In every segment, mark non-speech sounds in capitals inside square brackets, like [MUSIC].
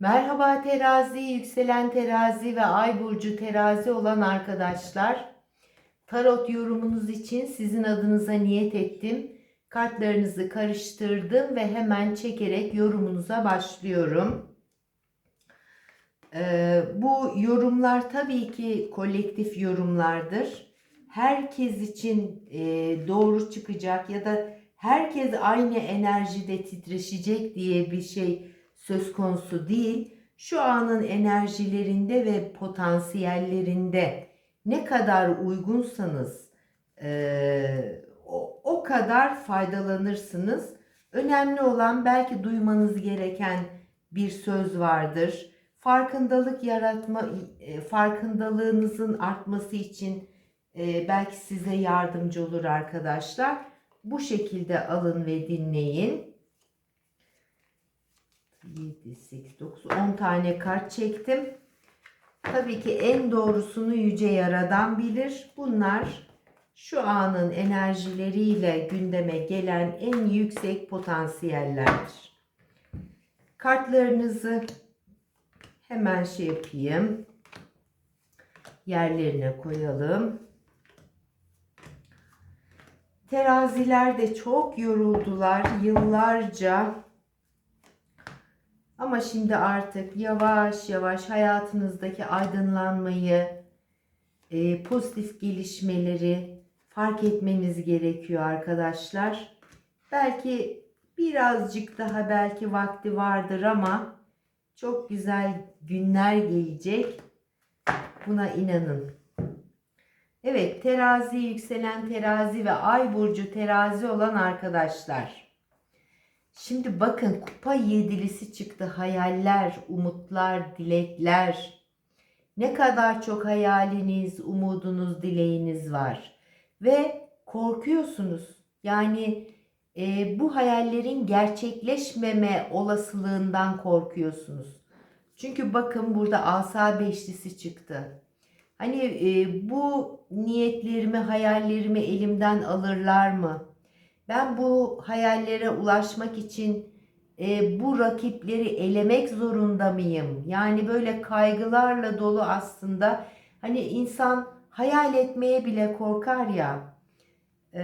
Merhaba terazi, yükselen terazi ve ay burcu terazi olan arkadaşlar. Tarot yorumunuz için sizin adınıza niyet ettim. Kartlarınızı karıştırdım ve hemen çekerek yorumunuza başlıyorum. Ee, bu yorumlar tabii ki kolektif yorumlardır. Herkes için e, doğru çıkacak ya da herkes aynı enerjide titreşecek diye bir şey söz konusu değil. Şu anın enerjilerinde ve potansiyellerinde ne kadar uygunsanız e, o, o kadar faydalanırsınız. Önemli olan belki duymanız gereken bir söz vardır. Farkındalık yaratma, e, farkındalığınızın artması için e, belki size yardımcı olur arkadaşlar. Bu şekilde alın ve dinleyin. 7, 8, 9, 10 tane kart çektim. Tabii ki en doğrusunu Yüce Yaradan bilir. Bunlar şu anın enerjileriyle gündeme gelen en yüksek potansiyellerdir. Kartlarınızı hemen şey yapayım. Yerlerine koyalım. Teraziler de çok yoruldular yıllarca. Ama şimdi artık yavaş yavaş hayatınızdaki aydınlanmayı, e, pozitif gelişmeleri fark etmeniz gerekiyor arkadaşlar. Belki birazcık daha belki vakti vardır ama çok güzel günler gelecek. Buna inanın. Evet terazi yükselen terazi ve ay burcu terazi olan arkadaşlar. Şimdi bakın kupa yedilisi çıktı. Hayaller, umutlar, dilekler. Ne kadar çok hayaliniz, umudunuz, dileğiniz var. Ve korkuyorsunuz. Yani e, bu hayallerin gerçekleşmeme olasılığından korkuyorsunuz. Çünkü bakın burada asa beşlisi çıktı. Hani e, bu niyetlerimi, hayallerimi elimden alırlar mı? Ben bu hayallere ulaşmak için e, bu rakipleri elemek zorunda mıyım? Yani böyle kaygılarla dolu aslında. Hani insan hayal etmeye bile korkar ya. E,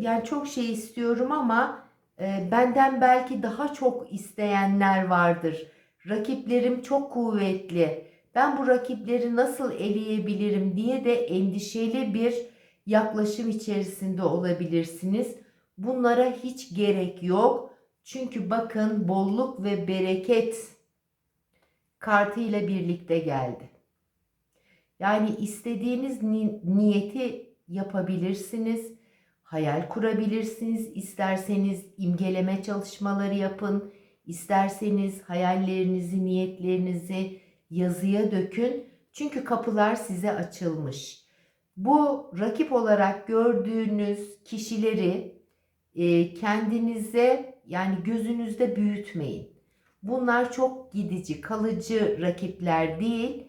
yani çok şey istiyorum ama e, benden belki daha çok isteyenler vardır. Rakiplerim çok kuvvetli. Ben bu rakipleri nasıl eleyebilirim diye de endişeli bir yaklaşım içerisinde olabilirsiniz. Bunlara hiç gerek yok. Çünkü bakın bolluk ve bereket kartı ile birlikte geldi. Yani istediğiniz ni- niyeti yapabilirsiniz. Hayal kurabilirsiniz. İsterseniz imgeleme çalışmaları yapın. İsterseniz hayallerinizi, niyetlerinizi yazıya dökün. Çünkü kapılar size açılmış. Bu rakip olarak gördüğünüz kişileri e, kendinize yani gözünüzde büyütmeyin. Bunlar çok gidici, kalıcı rakipler değil.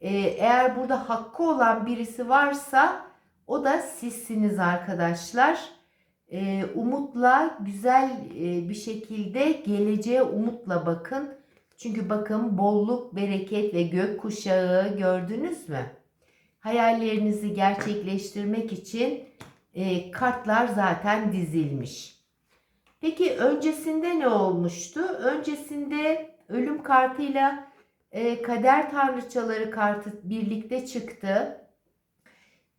E, eğer burada hakkı olan birisi varsa o da sizsiniz arkadaşlar. E, umutla güzel e, bir şekilde geleceğe umutla bakın. Çünkü bakın bolluk, bereket ve gök kuşağı gördünüz mü? Hayallerinizi gerçekleştirmek için e, kartlar zaten dizilmiş. Peki öncesinde ne olmuştu? Öncesinde ölüm kartıyla e, kader tanrıçaları kartı birlikte çıktı.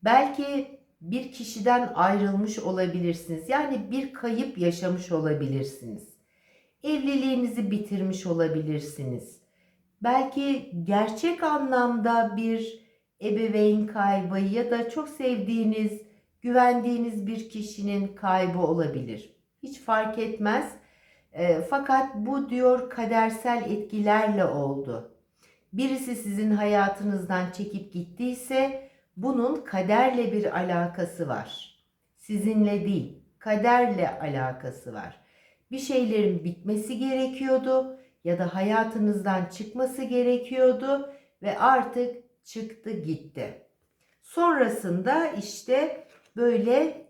Belki bir kişiden ayrılmış olabilirsiniz. Yani bir kayıp yaşamış olabilirsiniz. Evliliğinizi bitirmiş olabilirsiniz. Belki gerçek anlamda bir ebeveyn kaybı ya da çok sevdiğiniz güvendiğiniz bir kişinin kaybı olabilir. Hiç fark etmez. E, fakat bu diyor kadersel etkilerle oldu. Birisi sizin hayatınızdan çekip gittiyse bunun kaderle bir alakası var. Sizinle değil, kaderle alakası var. Bir şeylerin bitmesi gerekiyordu ya da hayatınızdan çıkması gerekiyordu ve artık çıktı gitti. Sonrasında işte böyle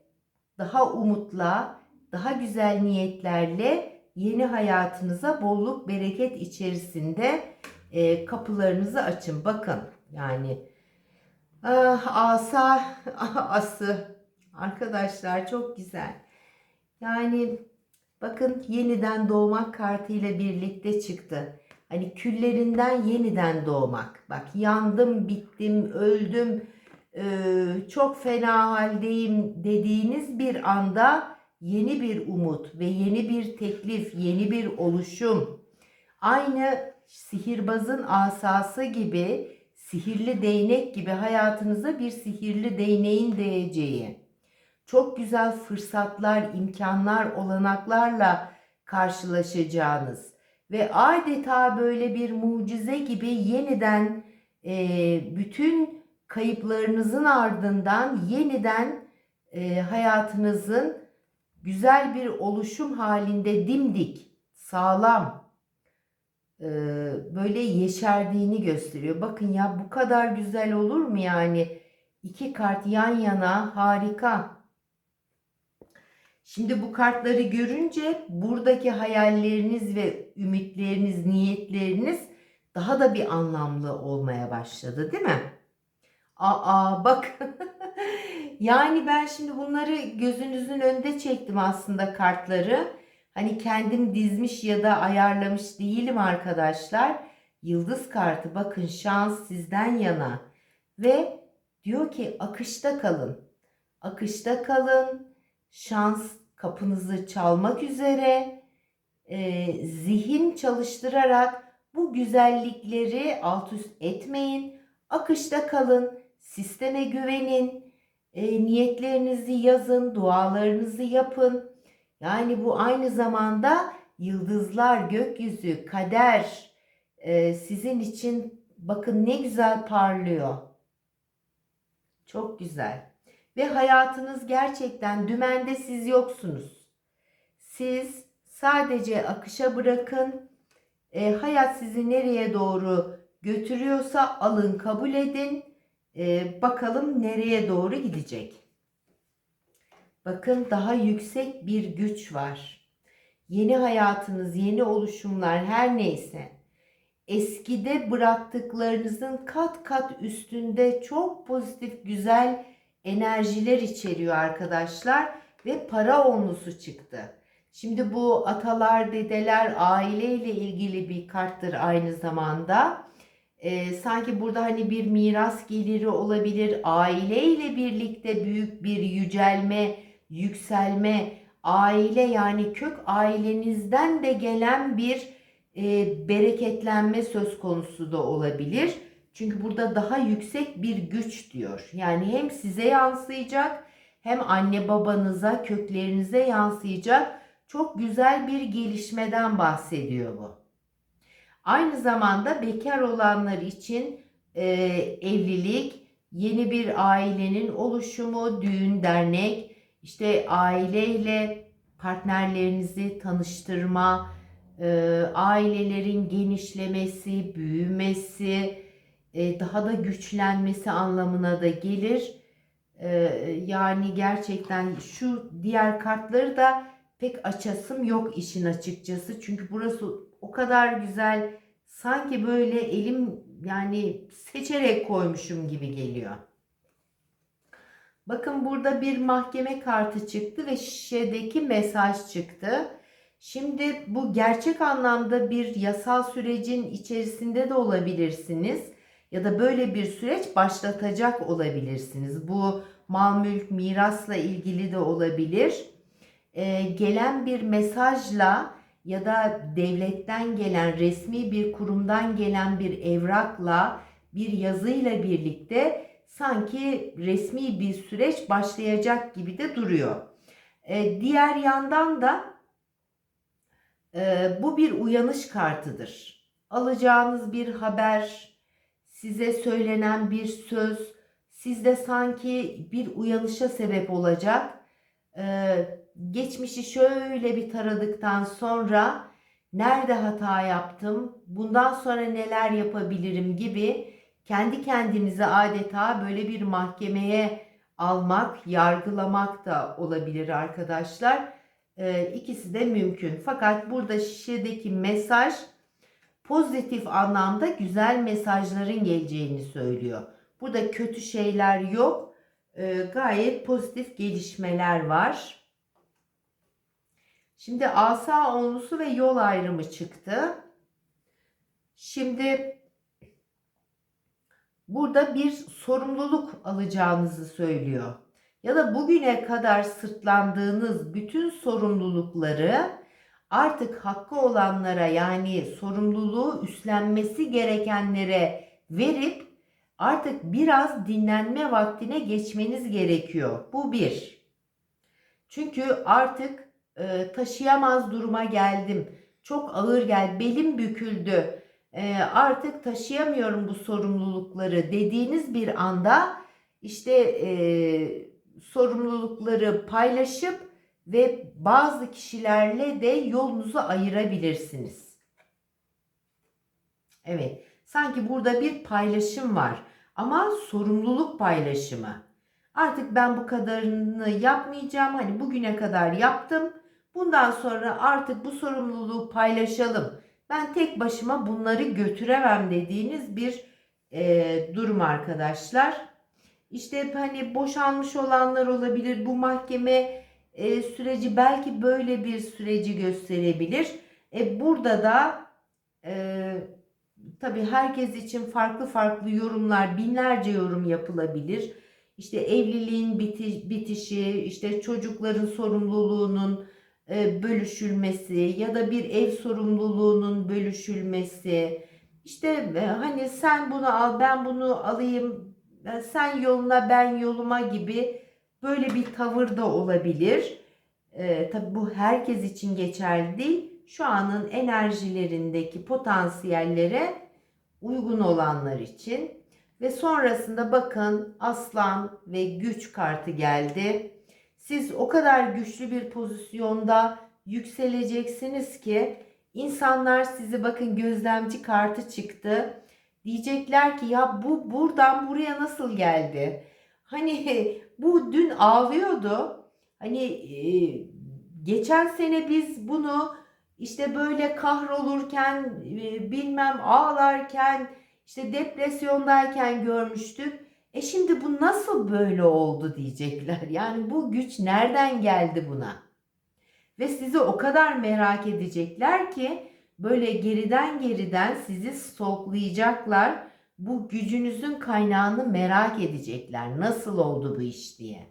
daha umutla, daha güzel niyetlerle yeni hayatınıza bolluk bereket içerisinde e, kapılarınızı açın. Bakın yani ah, asa ası arkadaşlar çok güzel. Yani bakın yeniden doğmak kartıyla birlikte çıktı. Hani küllerinden yeniden doğmak. Bak yandım, bittim, öldüm, çok fena haldeyim dediğiniz bir anda yeni bir umut ve yeni bir teklif, yeni bir oluşum. Aynı sihirbazın asası gibi, sihirli değnek gibi hayatınıza bir sihirli değneğin değeceği. Çok güzel fırsatlar, imkanlar, olanaklarla karşılaşacağınız ve adeta böyle bir mucize gibi yeniden e, bütün kayıplarınızın ardından yeniden e, hayatınızın güzel bir oluşum halinde dimdik, sağlam, e, böyle yeşerdiğini gösteriyor. Bakın ya bu kadar güzel olur mu yani? İki kart yan yana harika. Şimdi bu kartları görünce buradaki hayalleriniz ve ümitleriniz, niyetleriniz daha da bir anlamlı olmaya başladı, değil mi? Aa bak. [LAUGHS] yani ben şimdi bunları gözünüzün önünde çektim aslında kartları. Hani kendim dizmiş ya da ayarlamış değilim arkadaşlar. Yıldız kartı bakın şans sizden yana. Ve diyor ki akışta kalın. Akışta kalın. Şans kapınızı çalmak üzere. Ee, zihin çalıştırarak bu güzellikleri alt üst etmeyin. Akışta kalın. Sisteme güvenin. E, niyetlerinizi yazın. Dualarınızı yapın. Yani bu aynı zamanda yıldızlar, gökyüzü, kader e, sizin için bakın ne güzel parlıyor. Çok güzel. Ve hayatınız gerçekten dümende siz yoksunuz. Siz sadece akışa bırakın. E, hayat sizi nereye doğru götürüyorsa alın kabul edin. E, bakalım nereye doğru gidecek. Bakın daha yüksek bir güç var. Yeni hayatınız, yeni oluşumlar her neyse. Eskide bıraktıklarınızın kat kat üstünde çok pozitif, güzel enerjiler içeriyor arkadaşlar ve para onlusu çıktı. Şimdi bu atalar, dedeler, aileyle ilgili bir karttır aynı zamanda. Ee, sanki burada hani bir miras geliri olabilir. Aileyle birlikte büyük bir yücelme, yükselme, aile yani kök ailenizden de gelen bir e, bereketlenme söz konusu da olabilir. Çünkü burada daha yüksek bir güç diyor. Yani hem size yansıyacak hem anne babanıza, köklerinize yansıyacak çok güzel bir gelişmeden bahsediyor bu. Aynı zamanda bekar olanlar için e, evlilik, yeni bir ailenin oluşumu, düğün, dernek, işte aileyle partnerlerinizi tanıştırma, e, ailelerin genişlemesi, büyümesi, e, daha da güçlenmesi anlamına da gelir. E, yani gerçekten şu diğer kartları da pek açasım yok işin açıkçası. Çünkü burası o kadar güzel sanki böyle elim yani seçerek koymuşum gibi geliyor. Bakın burada bir mahkeme kartı çıktı ve şişedeki mesaj çıktı. Şimdi bu gerçek anlamda bir yasal sürecin içerisinde de olabilirsiniz ya da böyle bir süreç başlatacak olabilirsiniz. Bu mal mülk mirasla ilgili de olabilir. Ee, gelen bir mesajla ya da devletten gelen resmi bir kurumdan gelen bir evrakla bir yazıyla birlikte sanki resmi bir süreç başlayacak gibi de duruyor. Ee, diğer yandan da e, bu bir uyanış kartıdır. Alacağınız bir haber, size söylenen bir söz, sizde sanki bir uyanışa sebep olacak. Ee, geçmişi şöyle bir taradıktan sonra nerede hata yaptım, bundan sonra neler yapabilirim gibi kendi kendinize adeta böyle bir mahkemeye almak, yargılamak da olabilir arkadaşlar. Ee, ikisi de mümkün. Fakat burada şişedeki mesaj pozitif anlamda güzel mesajların geleceğini söylüyor. Burada kötü şeyler yok. Ee, gayet pozitif gelişmeler var. Şimdi asa onlusu ve yol ayrımı çıktı. Şimdi burada bir sorumluluk alacağınızı söylüyor. Ya da bugüne kadar sırtlandığınız bütün sorumlulukları artık hakkı olanlara yani sorumluluğu üstlenmesi gerekenlere verip artık biraz dinlenme vaktine geçmeniz gerekiyor. Bu bir. Çünkü artık e, taşıyamaz duruma geldim. Çok ağır gel, belim büküldü. E, artık taşıyamıyorum bu sorumlulukları dediğiniz bir anda işte e, sorumlulukları paylaşıp ve bazı kişilerle de yolunuzu ayırabilirsiniz. Evet, sanki burada bir paylaşım var ama sorumluluk paylaşımı. Artık ben bu kadarını yapmayacağım. Hani bugüne kadar yaptım. Bundan sonra artık bu sorumluluğu paylaşalım. Ben tek başıma bunları götüremem dediğiniz bir e, durum arkadaşlar. İşte hani boşanmış olanlar olabilir. Bu mahkeme e, süreci belki böyle bir süreci gösterebilir. E, burada da e, tabii herkes için farklı farklı yorumlar, binlerce yorum yapılabilir. İşte evliliğin biti, bitişi, işte çocukların sorumluluğunun bölüşülmesi ya da bir ev sorumluluğunun bölüşülmesi. İşte e, hani sen bunu al, ben bunu alayım, e, sen yoluna, ben yoluma gibi böyle bir tavır da olabilir. E, tabii bu herkes için geçerli değil. Şu anın enerjilerindeki potansiyellere uygun olanlar için ve sonrasında bakın aslan ve güç kartı geldi. Siz o kadar güçlü bir pozisyonda yükseleceksiniz ki insanlar sizi bakın gözlemci kartı çıktı. Diyecekler ki ya bu buradan buraya nasıl geldi? Hani [LAUGHS] bu dün ağlıyordu. Hani geçen sene biz bunu işte böyle kahrolurken bilmem ağlarken işte depresyondayken görmüştük. E şimdi bu nasıl böyle oldu diyecekler. [LAUGHS] Yani bu güç nereden geldi buna? Ve sizi o kadar merak edecekler ki böyle geriden geriden sizi stalklayacaklar. Bu gücünüzün kaynağını merak edecekler. Nasıl oldu bu iş diye.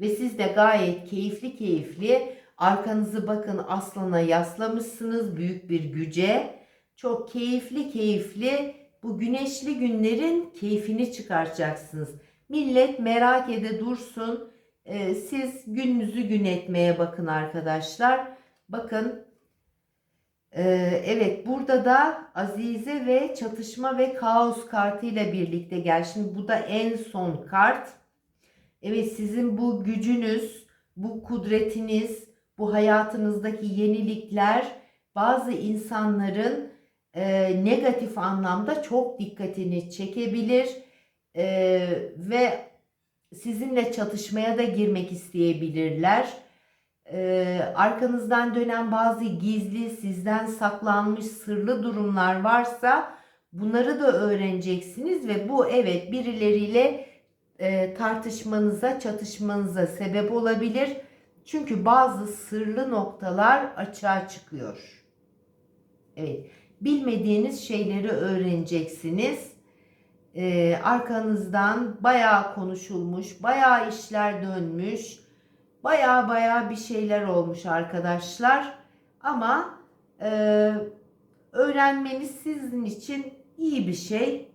Ve siz de gayet keyifli keyifli arkanızı bakın aslana yaslamışsınız büyük bir güce. Çok keyifli keyifli bu güneşli günlerin keyfini çıkaracaksınız. Millet merak ede dursun. Ee, siz gününüzü gün etmeye bakın arkadaşlar. Bakın ee, evet burada da Azize ve çatışma ve kaos kartıyla birlikte gel. Şimdi bu da en son kart. Evet sizin bu gücünüz, bu kudretiniz, bu hayatınızdaki yenilikler bazı insanların e, negatif anlamda çok dikkatini çekebilir e, ve sizinle çatışmaya da girmek isteyebilirler. E, arkanızdan dönen bazı gizli, sizden saklanmış sırlı durumlar varsa bunları da öğreneceksiniz ve bu evet birileriyle e, tartışmanıza, çatışmanıza sebep olabilir. Çünkü bazı sırlı noktalar açığa çıkıyor. Evet bilmediğiniz şeyleri öğreneceksiniz. Ee, arkanızdan bayağı konuşulmuş, bayağı işler dönmüş, bayağı bayağı bir şeyler olmuş arkadaşlar. Ama e, öğrenmeniz sizin için iyi bir şey.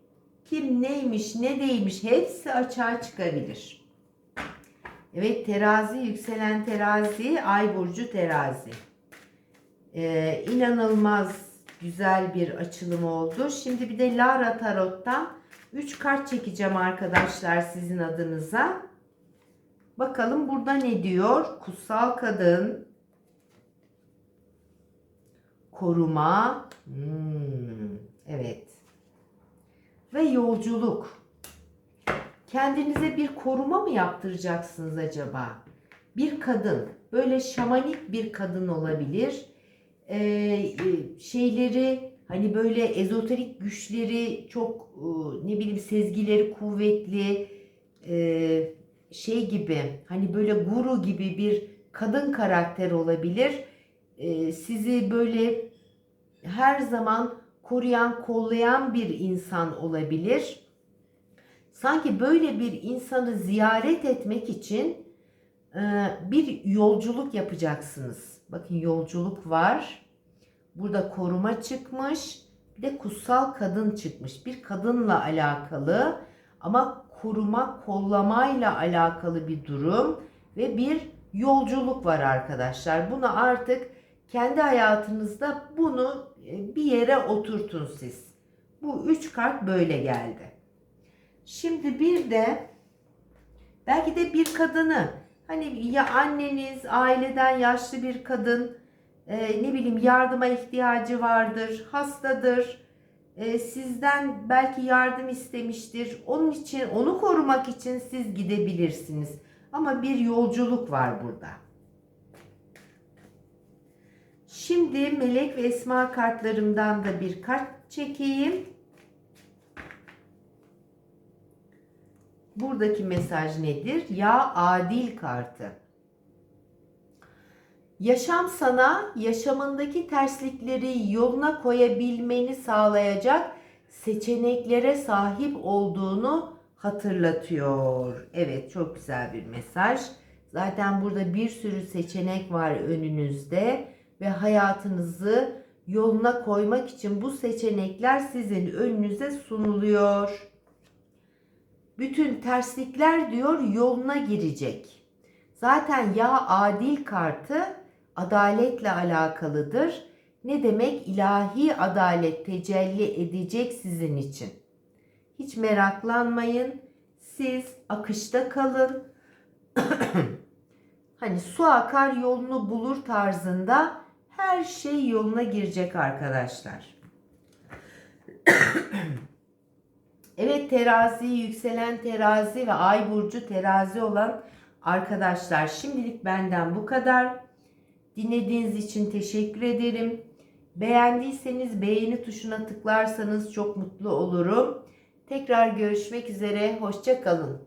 Kim neymiş, ne değilmiş hepsi açığa çıkabilir. Evet terazi, yükselen terazi, ay burcu terazi. Ee, inanılmaz güzel bir açılım oldu. Şimdi bir de Lara Tarot'tan 3 kart çekeceğim arkadaşlar sizin adınıza. Bakalım burada ne diyor? Kutsal kadın. Koruma. Hmm, evet. Ve yolculuk. Kendinize bir koruma mı yaptıracaksınız acaba? bir kadın, böyle şamanik bir kadın olabilir. Ee, e, şeyleri hani böyle ezoterik güçleri çok e, ne bileyim sezgileri kuvvetli e, şey gibi hani böyle guru gibi bir kadın karakter olabilir. E, sizi böyle her zaman koruyan, kollayan bir insan olabilir. Sanki böyle bir insanı ziyaret etmek için e, bir yolculuk yapacaksınız. Bakın yolculuk var. Burada koruma çıkmış. Bir de kutsal kadın çıkmış. Bir kadınla alakalı ama koruma, kollamayla alakalı bir durum ve bir yolculuk var arkadaşlar. Bunu artık kendi hayatınızda bunu e, bir yere oturtun siz. Bu üç kart böyle geldi. Şimdi bir de belki de bir kadını hani ya anneniz aileden yaşlı bir kadın e, ne bileyim yardıma ihtiyacı vardır, hastadır. E, sizden belki yardım istemiştir. Onun için onu korumak için siz gidebilirsiniz. Ama bir yolculuk var burada. Şimdi melek ve esma kartlarımdan da bir kart çekeyim. Buradaki mesaj nedir? Ya adil kartı. Yaşam sana yaşamındaki terslikleri yoluna koyabilmeni sağlayacak seçeneklere sahip olduğunu hatırlatıyor. Evet çok güzel bir mesaj. Zaten burada bir sürü seçenek var önünüzde ve hayatınızı yoluna koymak için bu seçenekler sizin önünüze sunuluyor. Bütün terslikler diyor yoluna girecek. Zaten ya adil kartı adaletle alakalıdır. Ne demek? İlahi adalet tecelli edecek sizin için. Hiç meraklanmayın. Siz akışta kalın. [CLEARS THROAT] hani su akar yolunu bulur tarzında her şey yoluna girecek arkadaşlar. [CLEARS THROAT] evet terazi, yükselen terazi ve ay burcu terazi olan arkadaşlar şimdilik benden bu kadar. Dinlediğiniz için teşekkür ederim. Beğendiyseniz beğeni tuşuna tıklarsanız çok mutlu olurum. Tekrar görüşmek üzere. Hoşça kalın.